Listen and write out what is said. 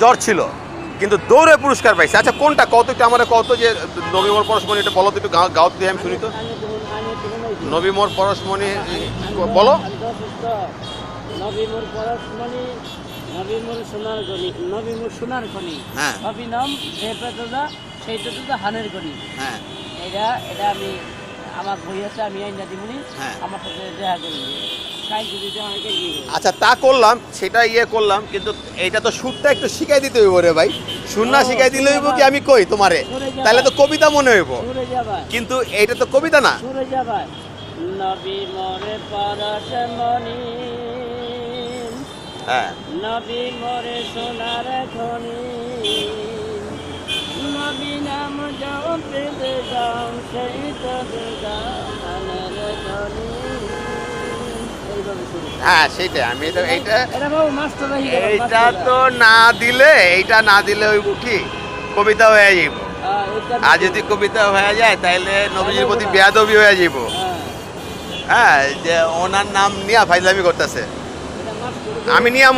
জ্বর ছিল কিন্তু দৌড়ে পুরস্কার পাইছে। আচ্ছা কোনটা? কত একটু আমার কত যে নবী মোর পরশমণি এটা বলো তো একটু গাও দিয়ে আমি শুনি তো। নবী মোর পরশমণি বলো। নবীমুর পরশমণি নবীমুর সোনার গনি নবীমুর সোনার গনি। হ্যাঁ। নাম যে পেতদা সেই পেতদা হানের গনি। হ্যাঁ। এটা এটা আমি আমার বই আছে আমি আইনা দিবনি হ্যাঁ। আমার সাথে দেখা করি আচ্ছা তা করলাম সেটা ইয়ে করলাম কিন্তু এইটা তো সুরটা একটু শিখাই দিতে হইব রে ভাই। সুর না শিখাই দিলে হইব কি আমি কই তোমারে? তাহলে তো কবিতা মনে হইব। কিন্তু এইটা তো কবিতা না। নবী মরে পরশমণি হ্যাঁ। নবী মরে সোনার খনি নবী নাম জপে গাম সেই তবে হ্যাঁ সেটাই। আমি তো এইটা এইটা তো না দিলে এইটা না দিলে ওই কি কবিতা হয়ে যাইব। হ্যাঁ, আর যদি কবিতা হয়ে যায় তাহলে নবীজির প্রতি বেয়াদবি হয়ে যাইব। হ্যাঁ, হ্যাঁ যে ওনার নাম নিয়া ফাইজলামি করতেছে। আমি নিয়া